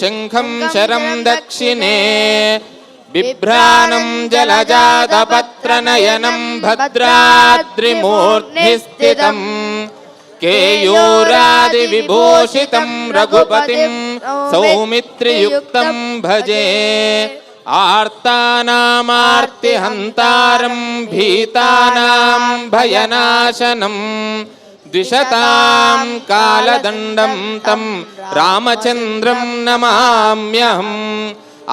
शङ्खं शरं दक्षिणे बिभ्राणं जलजातपत्रनयनं भद्राद्रिमूर्ध्निस्थितम् केयूरादिविभूषितं रघुपतिं सौमित्रियुक्तं भजे आर्तानामार्तिहन्तारं भीतानां भयनाशनम् ద్విషతాం కాలదండం తం రామచంద్రం నమామ్యహం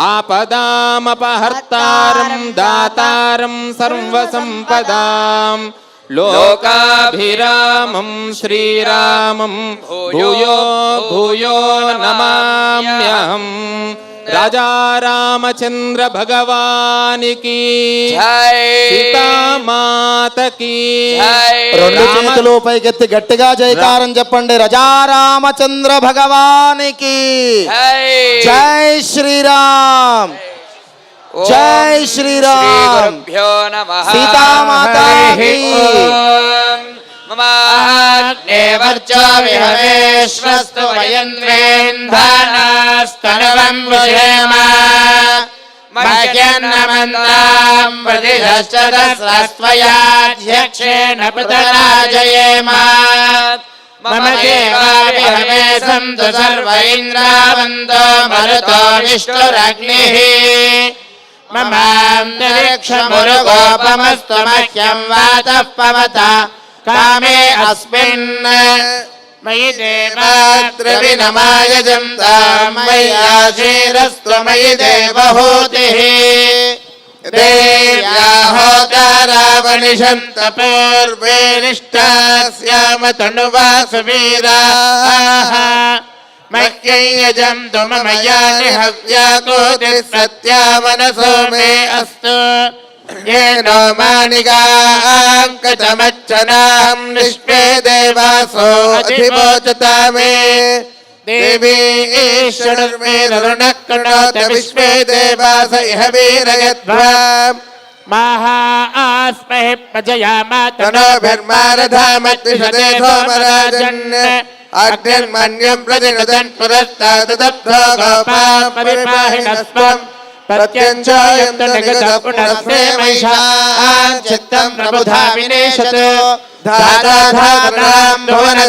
ఆపదామపహర్తారం దాతారం సర్వసంపదాం లోకాభిరామం శ్రీరామం భూయో భూయో నమామ్యహం రాజా రామచంద్ర భగవానికి. జై. సీతామాతకి. జై. రెండు చేతులు పైకెత్తి గట్టిగా జయకారం చెప్పండి. రజారామచంద్ర భగవానికి. జై. జై శ్రీరామ్. జై శ్రీరామ్. శ్రీ वाग्नेवर्चो विहवेश्वस्तु वयन्द्रेन्धानास्तनवम् वृषेम। मह्यन्नमन्दाम् प्रतिधश्च पृतराजयेम मम सन्तु मरुतो विष्णुरग्निः। वातः पवता। कामे अस्मिन् मयि देवाद्रविनमायजं तां मय्याशीरस्तु मयि देवहूतिः देव्याहोतारावनिषन्त पूर्वे निष्ठा स्याम तनुवा सुवीराः मह्ययजन्तु मम यानि हव्याकोतिः सत्या मनसो मे अस्तु येनो मानिकाङ्कचमच्चनां निष्पे देवासो अधिवोचता मे देवी ईश्वरर्मेरुणः कणोत विश्वे देवास इह वीरयध्वा। महा आस्महे प्रजयामा अग्निर्मन्यं प्रतिनदन् पुरस्ताददब्धो गोपां निगतपुनस्ते महिषान् चित्तं प्रबुधा विनेशत् धाताधातॄणां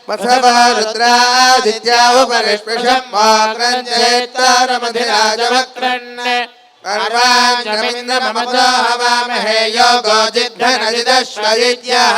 वसवारुद्रादित्यावपरिष्पृशमाक्रञ्जेत्तारमधिराजवक्रन् सर्वाञ्जमिन्द्रममतो हवामहे योगो जिद्धनजिदश्वजित्याः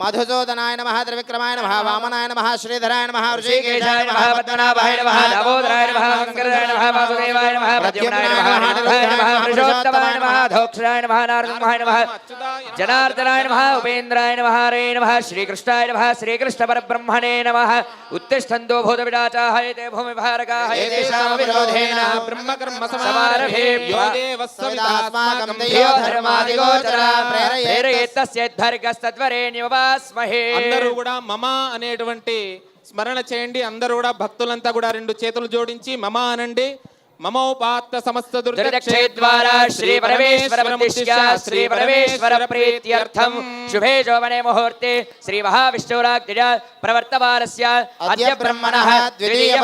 मधुसूदनाय नमः त्रिविक्रमाय नमः वामनाय नमः श्रीधराय नमः ऋषिकेशाय नमः पद्मनाभाय नमः नमः नमः वासुदेवाय नमः प्रद्युम्नाय नमः नमः पुरुषोत्तमाय नमः धोक्षराय नमः नमः జనార్దనాయ నమః ఉపేంద్రాయ నమః హరే నమః శ్రీకృష్ణాయ నమః శ్రీకృష్ణ పరబ్రహ్మణే నమః. ఉత్తిష్టంతో భూతవిడాచాః ఏతే భూమి ఏతేషాం విరోధేన బ్రహ్మకర్మ ప్రేరయేత్తస్యద్ధర్గస్తద్వరేణ్యవాస్మహే అందరూ కూడా మమ అనేటువంటి స్మరణ చేయండి. అందరూ కూడా భక్తులంతా కూడా రెండు చేతులు జోడించి మమ అనండి. ममोपात्त समस्त दुर्दक्षे द्वारा श्री परमेश्वर श्री परमेश्वर प्रीत्यर्थम शुभे मुहूर्ते श्री महाविष्णुराग्निज प्रवर्तमानस्य अद्य ब्रह्मणः द्वितीय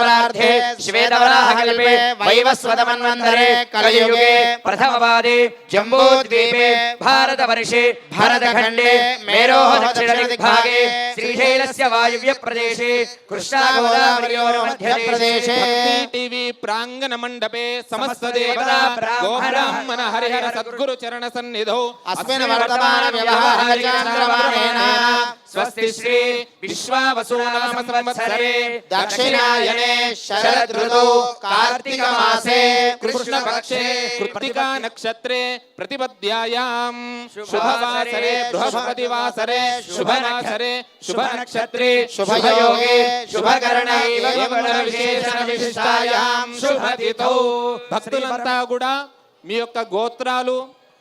श्वेतवराह कल्पे वैवस्वतमन्वन्तरे कलयुगे प्रथमपादे जम्बूद्वीपे भारतवर्षे भारतखण्डे मेरोः दक्षिणदिग्भागे श्रीशैलस्य वायव्यप्रदेशे कृष्णागोदावर्योर्मध्यप्रदेशे प्राङ्गणमण्डप టీవీ ప్రాంగణ మండపే మండపే సమస్త దేవతా గోబ్రాహ్మణ హరిహర సద్గురు చరణ సన్నిధౌ. అస్మిన్ వర్తమాన స్వస్తి శ్రీ విశ్వావసూనామ సంవత్సరే దక్షిణాయనే శరదృతౌ కార్తీక మాసే కృష్ణపక్షే కృత్తికా నక్షత్రే ప్రతిపద్యాయాం శుభవాసరే బృహస్పతివాసరే శుభవాసరే శుభ నక్షత్రే శుభయోగే శుభకరణే విశేషణ విశిష్టాయాం శుభతిథౌ భక్తులంతా కూడా మీ యొక్క గోత్రాలు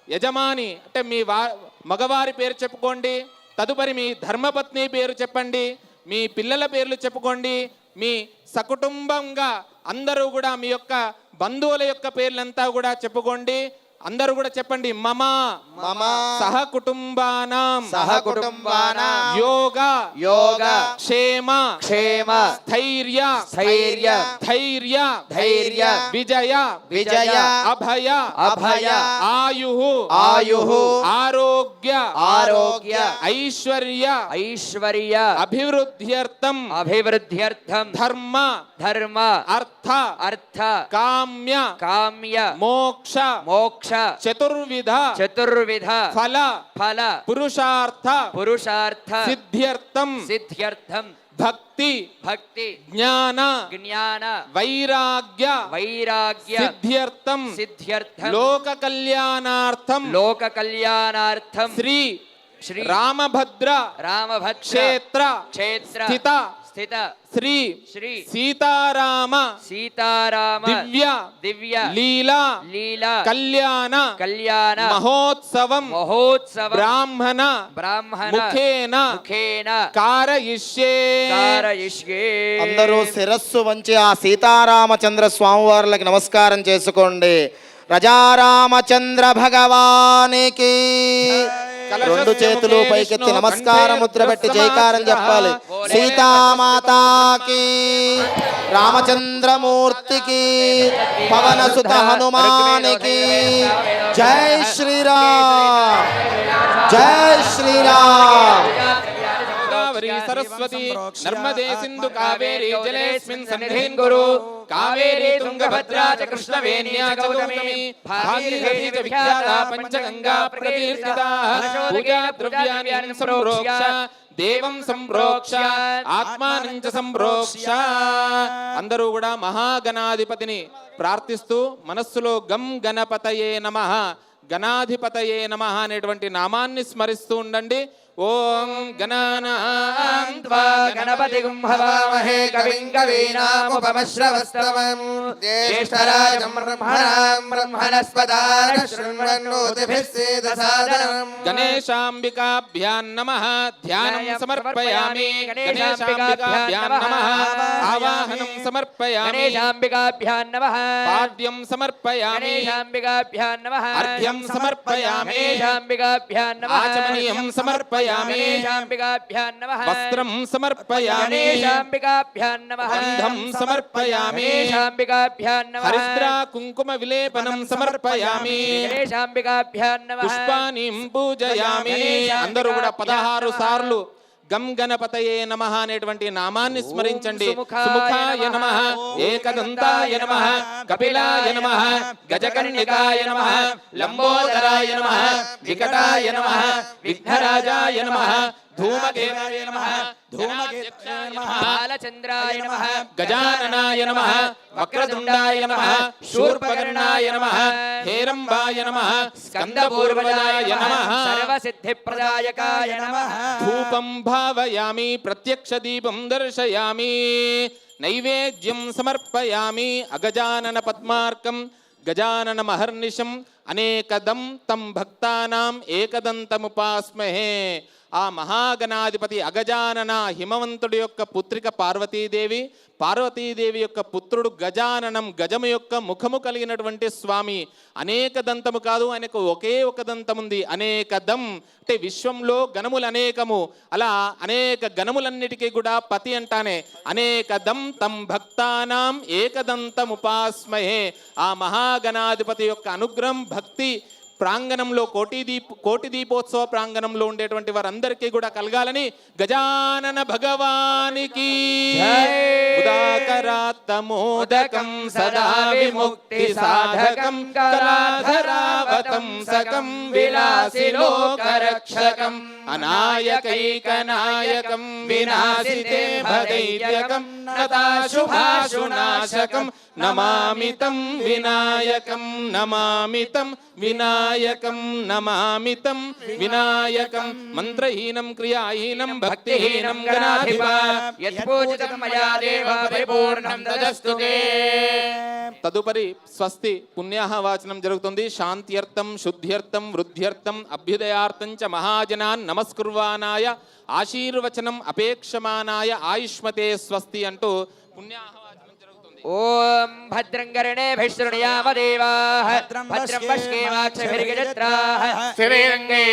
యజమాని అంటే మీ వా మగవారి పేరు చెప్పుకోండి. తదుపరి మీ ధర్మపత్ని పేరు చెప్పండి మీ పిల్లల పేర్లు చెప్పుకోండి మీ సకుటుంబంగా అందరూ కూడా మీ యొక్క బంధువుల యొక్క పేర్లంతా కూడా చెప్పుకోండి. అందరూ కూడా చెప్పండి మమ. మమ. సహ కుటుంబానాం. సహ కుటుంబానాం. యోగ. యోగ. క్షేమ. క్షేమ. స్థైర్య. స్థైర్య. ధైర్య. ధైర్య. విజయ. విజయ. అభయ. అభయ. ఆయు ఆయుః ఆరోగ్య. ఆరోగ్య. ఐశ్వర్య. ఐశ్వర్య. అభివృద్ధ్యర్థం. అభివృద్ధ్యర్థం. ధర్మ. ధర్మ. అర్థ. అర్థ. కామ్య. కామ్య. మోక్ష. మోక్ష. मोक्ष चतुर्विध चतुर्विध. फल फल. पुरुषार्थ पुरुषार्थ. सिद्ध्यर्थम सिद्ध्यर्थम. भक्ति भक्ति. ज्ञान ज्ञान. वैराग्य वैराग्य. सिद्ध्यर्थम सिद्ध्यर्थ लोक कल्याणार्थम लोक कल्याणार्थम श्री श्री राम भद्र राम भद्र क्षेत्र क्षेत्र. स्थिता శ్రీ శ్రీ సీతారామ సీతారామ దివ్య దివ్య లీలా లీలా కళ్యాణ కళ్యాణ మహోత్సవం మహోత్సవ బ్రాహ్మణ బ్రాహ్మణ ముఖేన ముఖేన కారయిష్యే. కారయిష్యే. అందరూ శిరస్సు వంచి ఆ సీతారామచంద్ర స్వామివార్లకి నమస్కారం చేసుకోండి. రజారామచంద్ర భగవానికి. రెండు చేతులు పైకెత్తి నమస్కార ముద్ర పెట్టి జైకారం చెప్పాలి. సీతామాతాకి రామచంద్రమూర్తికి పవన సుత హనుమానికి జై శ్రీరామ్. జై శ్రీరామ్. గోదావరి సరస్వతి నర్మదే సింధు కావేరి జలేస్మిన్ సన్నిధిన్ గురు కావేరి తుంగభద్రా చ కృష్ణవేణ్యా చ గౌతమి భాగీరథీ చ విఖ్యాత పంచగంగా ప్రకీర్తితా పూజా ద్రవ్యాన్ని సంప్రోక్ష దేవం సంప్రోక్ష ఆత్మానం చ సంప్రోక్ష అందరూ కూడా మహాగణాధిపతిని ప్రార్థిస్తూ మనస్సులో గం గణపతయే నమః గణాధిపతయే నమ అనేటువంటి నామాన్ని స్మరిస్తూ ఉండండి. త్వా గణపతి హవామహే కవిం కవీనాముపమశ్రవస్తవం జ్యేష్ఠరాజం బ్రహ్మణాం బ్రహ్మణస్పదాన శృణ్వన్నోతిభిः సేదసాదనం. గణేశాంబికాభ్యాం నమ ధ్యానం గణయ సమర్పయామి. గణేశాంబికాభ్యాం గణేశాంబికాభ్యాం నమ నమః. ఆవాహనం సమర్పయామి. గణేశాంబికాభ్యాం నమః. పాడ్యం సమర్పయామి. గణేశాంబికాభ్యాం నమః. అర్ఘ్యం సమర్పయామి. గణేశాంబికాభ్యాం నమః. ఆచమనీయం సమర్పయామి వస్త్రం సమర్పయామి గంధం సమర్పయామి హరిద్రా కుంకుమ విలేపనం సమర్పయామి పుష్పానిం పూజయామి అందరూ కూడా పదహారు సార్లు గం గణపతయే నమ అనేటువంటి నామాన్ని స్మరించండి సుముఖాయ నమః. ఏకదంతాయ నమ కపిలాయ నమ గజకర్ణికాయ నమ లంబోదరాయ నమ వికటాయ నమ విఘ్నరాజాయ నమ धूमकेताय नमः। धूमकेताय नमः। गजाननाय नमः। वक्रतुण्डाय नमः। शूर्पकर्णाय नमः। हेरम्बाय नमः। स्कन्दपूर्वजाय नमः। सर्वसिद्धिप्रदायकाय नमः। धूपं भावयामि। प्रत्यक्षदीपं दर्शयामि। नैवेद्यं समर्पयामि। अगजानन पद्मार्कं गजानन महर्निशं అనేకదం తం భక్తానాం ఏకదంతముపాస్మహే. ఆ మహాగణాధిపతి అగజానన హిమవంతుడి యొక్క పుత్రిక పార్వతీదేవి పార్వతీదేవి యొక్క పుత్రుడు గజాననం గజము యొక్క ముఖము కలిగినటువంటి స్వామి. అనేక దంతము కాదు ఆయనకు ఒకే ఒక దంతం ఉంది అనేక దం అంటే విశ్వంలో గణములు అనేకము. అలా అనేక గణములన్నిటికీ కూడా పతి అంటానే. అనేక దం తం భక్తానాం ఏకదంతముపాస్మహే. ఆ మహాగణాధిపతి యొక్క అనుగ్రహం भक्ति ప్రాంగణంలో కోటి దీప్ కోటి దీపోత్సవ ప్రాంగణంలో ఉండేటువంటి వారందరికీ కూడా కలగాలని గజానన భగవానికి. ఉదాకరాత్తమోదకం సదా విముక్తి సాధకం కళాధరావతం సకం విలాసి లోకరక్షకం అనాయకైకనాయకం వినాశితే భదైర్యకం నతాశుభాశునాశకం నమామితం వినాయకం నమామితం వినాయకం నమామితం. వినాయకం మంత్రహీనం క్రియాహీనం భక్తిహీనం. తదుపరి స్వస్తి పుణ్యాహ వాచనం జరుగుతుంది. శాంత్యర్థం శుద్ధ్యర్థం వృద్ధ్యర్థం అభ్యుదయార్థం చ మహాజనాన్ నమస్కుర్వానాయ. ఆశీర్వచనం అపేక్షమానాయ. ఆయుష్మతే స్వస్తి అంటూ పుణ్యాహ ओम भद्रंगरणे कर्णेभिः देवाः भद्रं पश्केमाक्षभिर्गजत्राः स्थिरङ्गे